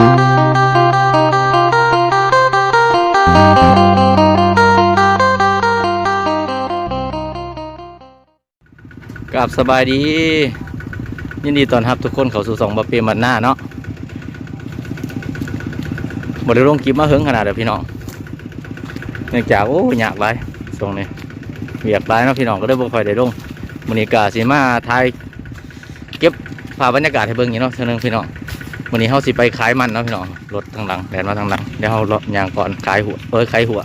กับสบายดี ยินดีตอนรับทุกคนเข้าสู่สองบะเปียมันหน้าเนาะบริลงคลิปมาเฮิงขนาดเด้อพี่น้องเนื่องจากโอ้ยากหลายตรงนี้เวียกหลายเนาะพี่น้องก็ได้บ่ค่อยได้ลงมื้อนี้ก็สิมาถ่ายเก็บภาพบรรยากาศให้เบิ่งอยู่เนาะเท่านึงพี่น้อง มื้อนี้เฮาสิไปขายมันเนาะพี่น้องรถทางหลังแดนมาทางหลังเดี๋ยวเฮาเลาะยางก่อนขายหัวเอ้ยขายหัว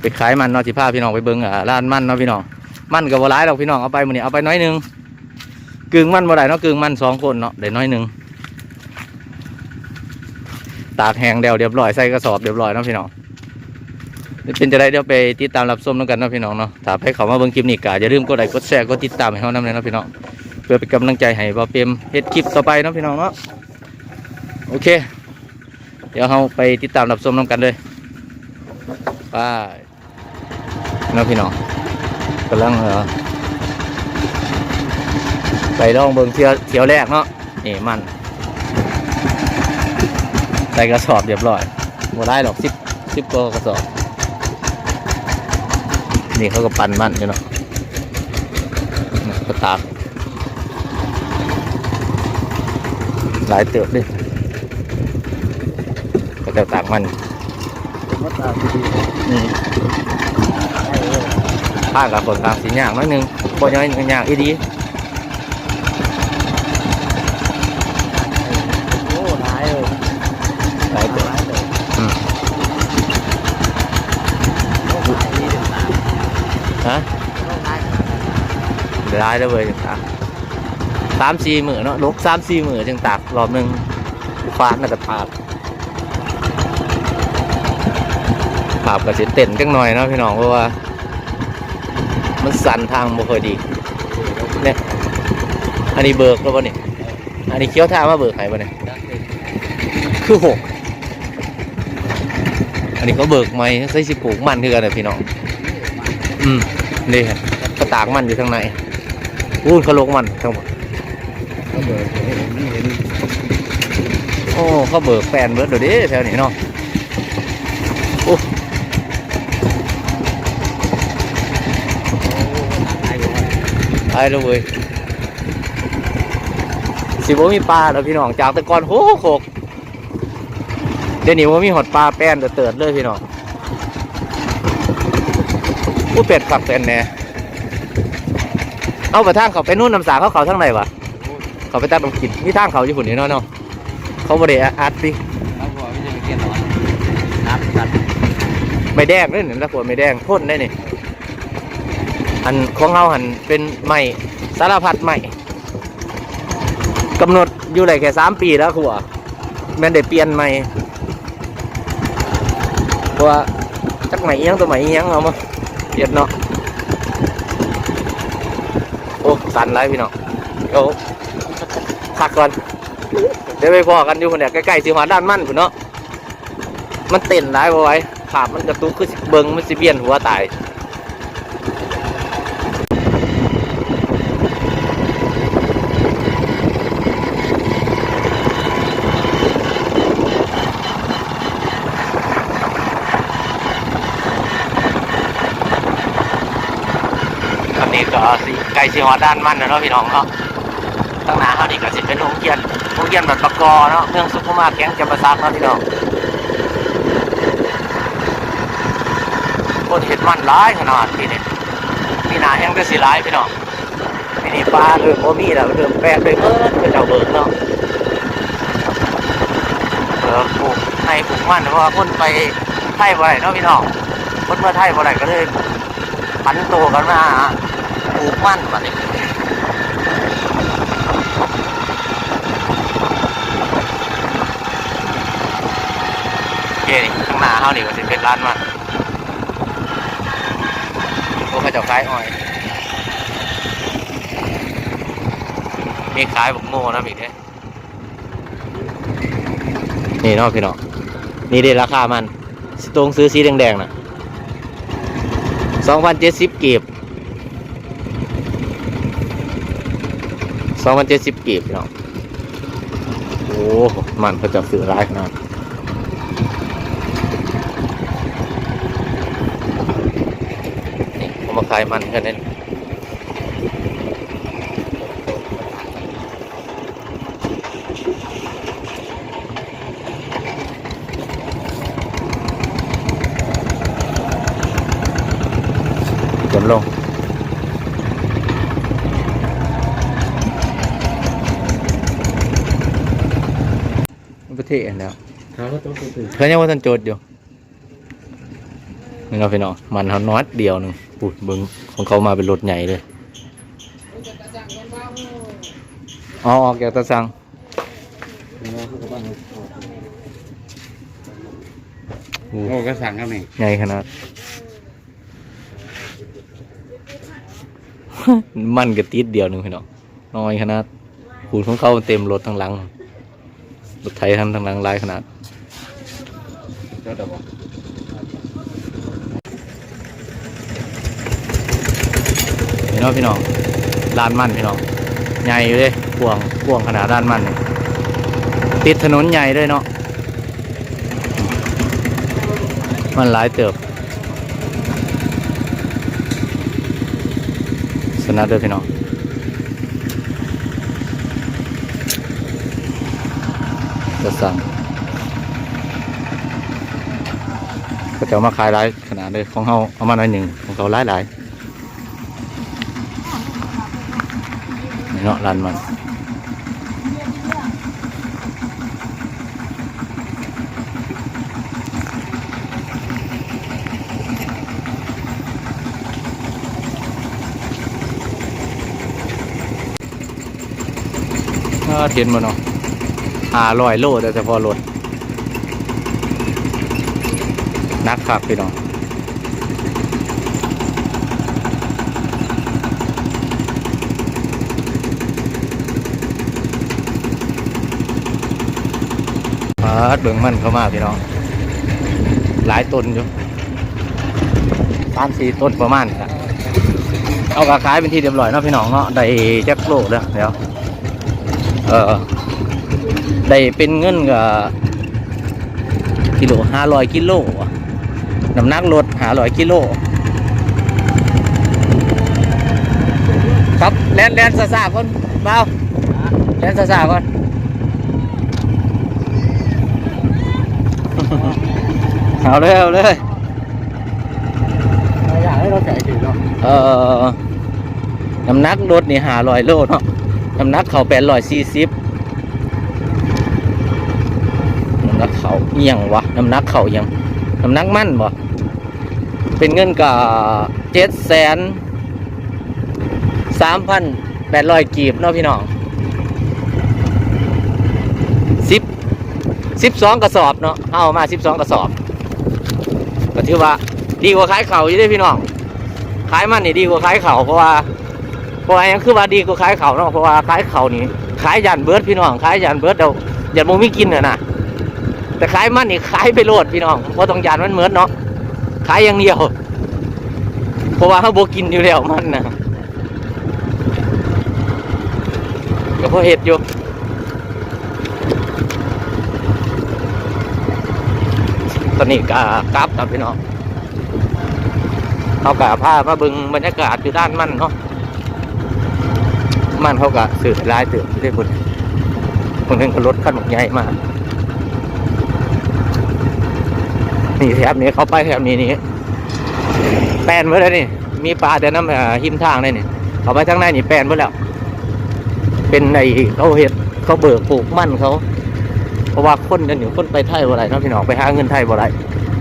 ไปขายมันเนาะสิพาพี่น้องไปเบิ่งอ่าร้านมันเนาะพี่น้องมันกับว่าร้ายดอกพี่น้องเอาไปมื้อนี้เอาไปน้อยนึงกึ่งมันบ่ได้เนาะกึ่งมันสองคนเนาะได้น้อยนึงตากแห้งเดียวเรียบร้อยใส่กระสอบเรียบร้อยเนาะพี่น้องนี่เป็นจะได้เดี๋ยวไปติดตามรับชมแล้วกันเนาะพี่น้องเนาะถ้าให้เขามาเบิ่งคลิปนี้ก็อย่าลืมกดไลค์กดแชร์กดติดตามให้เขานำเลยเนาะพี่น้องเพื่อเป็นกำลังใจให้บ่าวเปรมเฮ็ดคลิปต่อไปเนาะพี่น้องเนาะ โอเค เดี๋ยวเราไปติดตามรับชมน้ำกันเลยไปเนาะพี่น้องกำลังเออไปลองเบิ่งเที่ยวเที่ยวแรกเนาะนี่มันใส่กระสอบเรียบร้อยบ่ได้หรอกสิบสิบกว่ากระสอบ นี่เขาก็ปั่นมันอยู่เนาะก็ตากหลายเติบดิ ก็จะตากมันมาตากดีนี่ข้างกับคนต่างสีอย่างน้อยหนึงบ่ยังอย่างอีดีโอ้หลายเลยหลายเติบหลายเลยอืมโอ้หลายดีถึงตากฮะโอ้หลายเดี๋ยวได้แล้วเว้ยตากสามสี่มือเนาะลกสามสี่มือจึงตากรอบหนึ่งฟาดน่าจะปาดปาบกับสิเต้นจังหน่อยเนาะพี่น้องเพราะว่า มันสั่นทางบ่ค่อยดีเนี่ยอันนี้เบิกแล้วป่ะนี่อันนี้เคี้ยวท่ามาเบิกให้ป่ะเนี่ยคือหกอันนี้เขาเบิกไหมใส่สิปลูกมันคือกันเลยพี่น้อง อืมนี่ฮะกระตากมันอยู่ข้างในอู้นเขาลงมันทั้งหมดก็เบิกเห็นเห็นโอ้เขาเบิกแฟนเบิร์ดเดี๋ยวดิแถวนี้เนาะโอ้ หลายอยู่ ตายแล้วเว้ยสิบ่มีปลาแล้วพี่น้องจากแต่ก่อนโหโขกเดี๋ยวนี้ว่ามีหอดปลาแป้นเติร์ดๆเลยพี่น้องผู้เป็ดฝักเป็นแน่เอาไปทางเขาไปนู่นน้ำสาเขาเขาทางไหนวะเขาไปตัดลงกินมีทางเขาอยู่ฝุ่นนี่เนาะเนาะเขาบริอัดสิแล้วพอไม่ใช่ไปเกี่ยวหรอนับตัดไม่แดงนี่นี่แล้วขวดไม่แดงพ่นได้นี่ อันของเราหันเป็นใหม่สารพัดใหม่กำหนดอยู่ไหนแค่สามปีแล้วครัวแม่นได้เปลี่ยนใหม่เพราะว่าจักใหม่เอียงตัวใหม่เอียงเอามาเปลี่ยนเนาะโอ้สันไรพี่เน้องเดี๋ยวพักก่อนเดี๋ยวไปพอกันอยู่คนเดียวใกล้ๆสิหัวด้านมั่นคุณเนาะมันเต้นได้บ่ไว้ภาพมันกระตุกคือเบิงมันสิเบียนหัวตาย นี้ก็สิไก่สิหอด้านมันนะเนาะพี่น้องเนาะตั้งหนาเฮานี่ก็สิเป็นโรงเรียนโรงเรียนแบบปะกอเนาะเมืองสุขุมมาแข้งจำปาสักเนาะพี่น้องคนเห็ดมันร้ายขนาดนี้นี่มีหนาแห้งก็สิร้ายพี่น้องทีนี่ปลาเริ่มโมมีแล้วเริ่มแปลกเลยเมื่อเจ้าเบิกเนาะเออปลูกในปลูกมันเพราะว่าคนไปไทยบ่ได้เนาะพี่น้องคนเมาไทยบ่ได้ก็เลยผันตัวกันมา ปลูกมันบัดนี้โอเคนี่ข้างหน้าเฮานี่ก็สิเป็นร้านมันพวกเขาจะขายอ้อยมีขายบักโม่นะพี่เนี่ยนี่เนาะพี่เนาะนี่ได้ราคามันสตรงซื้อสีแดงๆนะสองพันเจ็ดสิบเกีบ สองพันเจ็ดสิบกีบเนาะโอ้มันเขาจะสื่อร้ายขนาดเขามาขายมันกันเน้นจำลง ประ เทศแล้วเขาก็ต้องตื่นเขายังว่าท่านโจทย์อยู่นี่เราะพี่น้องมันเขาน็อตเดียวหนึ่งปุดเบิ้งของเขามาเป็นรถใหญ่เลยอ๋อออกจากตะสังโอ้โอ้ก็สั่งครับนี่ใหญ่ขนาด มันกระติดเดียวหนึ่งพี่น้องน้อยขนาดปูดของเขาเต็มรถทั้งหลัง รถไถทั้งทั้งหลังหลายขนาดเจ้าดอกพี่น้องพี่น้องลานมันพี่น้องใหญ่เลยกวางกวางขนาดด้านมันนี่ติดถนนใหญ่ด้วยเนาะมันหลายเติบ สนัดเด้อพี่น้องจะ สั่งก็จะเอามาขายหลายขนาดเลยของเขาเอามาหน่อยหนึ่งของเขาหลายหลายเนาะร้านมันเออเห็นมันเนาะ หาลอยโลแต่เฉพาะรถนักขับพี่น้องปาดเบิ่งมันเข้ามาพี่น้อง หลายต้นอยู่สามสี่ต้นประมาณนี้ละเอากระขายเป็นที่เรียบร้อยเนาะพี่น้องเนาะได้แจ็คโลดแล้วเดี๋ยว เออ ได้เป็นเงินกับกิโลห้าร้อยกิโลอะน้ำหนักรถห้าร้อยกิโลครับแลนแลนซาซาก่อนเบาแลนซาซาก่อนเอาเลยเอาเลยอยากให้เราแก่ถึงเนาะเอ่อน้ำหนักรถนี่หาลอยโลเนาะน้ำหนักเขาแปดร้อยสี่สิบน้ำหนักเขาเอียงวะน้ำหนักเขาเอียงน้ำหนักมั่นบ่เป็นเงินกับเจ็ดแสนสามพันแปดร้อยกีบเนาะพี่น้องสิบสิบสองกระสอบเนาะเอามาสิบสองกระสอบก็ถือว่าดีกว่าขายเขาอยู่ด้พี่น้องขายมันนี่ดีกว่าขายเขาเพราะว่าเพราะว่าหยังคือว่าดีกว่าขายเขาเนาะเพราะว่าขายเขานี่ขายยันเบิร์ดพี่น้องขายยันเบิร์ดเดี๋ยวยันโมมีกินเน่ะนะ แต่ขายมันนี่ขายไปโลดพี่น้องเพราะต้องยันมันเหมือนเนาะขายอย่างเดียว เพราะว่าเขาโบกินอยู่แล้วมันนะก็เพราะเห็ดอยู่ตอนนี้ก็กลับครับพี่น้องเขากะผ้ามาบึงบรรยากาศอยู่ด้านมันเนาะมันเขากะสื่อลายตื่นที่ได้คนคนหนึงก็รถขั้นหมกใหญ่มาก นี่แถบนี้เขาไปแถบนี้นี่แปลนไว้แล้วนี่ มีปลาแต่น้ำหิมทางเลยนี่เขาไปทางในนี่แปลนไว้แล้ว เป็นไอเขาเห็ดเขาเบิกปลูกมันเขา เพราะว่าคนเดินอยู่คนไปไทยบ่ไรเนาะพี่น้องไปหาเงินไทยบ่ไร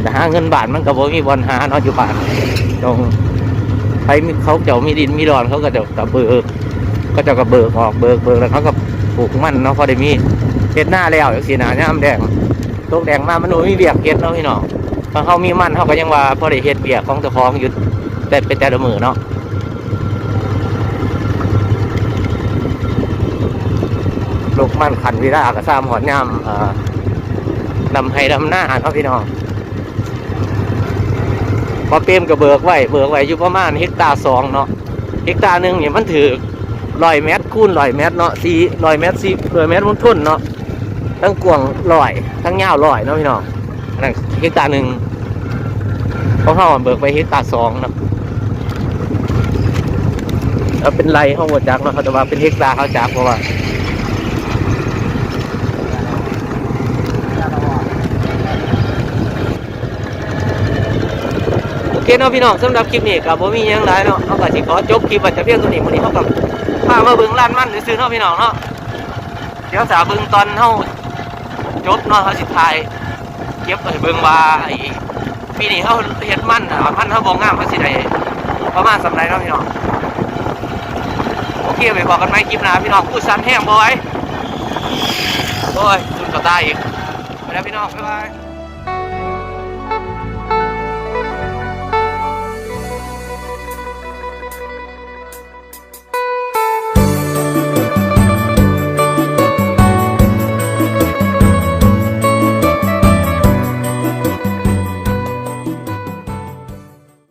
แต่หาเงินบาทมันก็บ่มีบอลหาเนาะอยู่บานตรงใครเขาเจ้ามีดินมีดอนเขาก็จะกระเบิกก็จะกระเบิกออกเบิกเบิกแล้วเขาก็ปลูกมันเนาะเขาได้มีเฮ็ดหน้าแล้วอย่างสีหนาย่าแดงตกแดงมามันหนูมีเบียกเฮ็ดเนาะพี่น้อง พอเขามีมันเขาก็ยังว่าพอได้เฮ็ดเบียกของเจ้าของอยู่แต่เป็นแต่ละมือเนาะลูกมันขันวิรากับซ้ำหอนย่ำนำให้ดำหน้าเนาะพี่น้องพอเปรมก็เบิกไว้เบิกไว้อยู่ประมาณเฮกตาสองเนาะเฮกตาหนึ่งเนี่ยมันถือร้อยเมตรคูณร้อยเมตรเนาะสี่ร้อยเมตรสี่ร้อยเมตรมันทุนเนาะทั้งกวางลอยทั้งยาลอยเนาะพี่น้อง เฮกตาร์หนึ่งเของเขาเบิกไปเฮกตาร์สองนะแล้วเป็นไรห้องวัจักเนาะเขาจะว่าเป็นเฮกตาร์เขาจักเพราะว่าโอเคเนาะพี่น้องสำหรับคลิปนี้กับผมมียังไรเนาะเอาก็สิขอจบคลิปไว้แต่เพียงตัวนี้มื้อนี้เฮากับพามาเบิ่งร้านมันซื่อเนาะพี่น้องเนาะเดี๋ยวสาเบิ่งตอนเฮาจบเนาะเฮาสิถ่าย เก็บไปเบิ่งว่าไอ้ปีนี้เขาเฮ็ดมันอะมันเขาบ่งามเขาสิได้ประมาณสำไรเนาะพี่น้องโอเคไปบอกกันไหมคลิปหน้าพี่น้องพูดสั้นแห้งบ่ไหวโอ้ยจุดก็ตายอีกไปแล้วพี่น้องบ๊ายบาย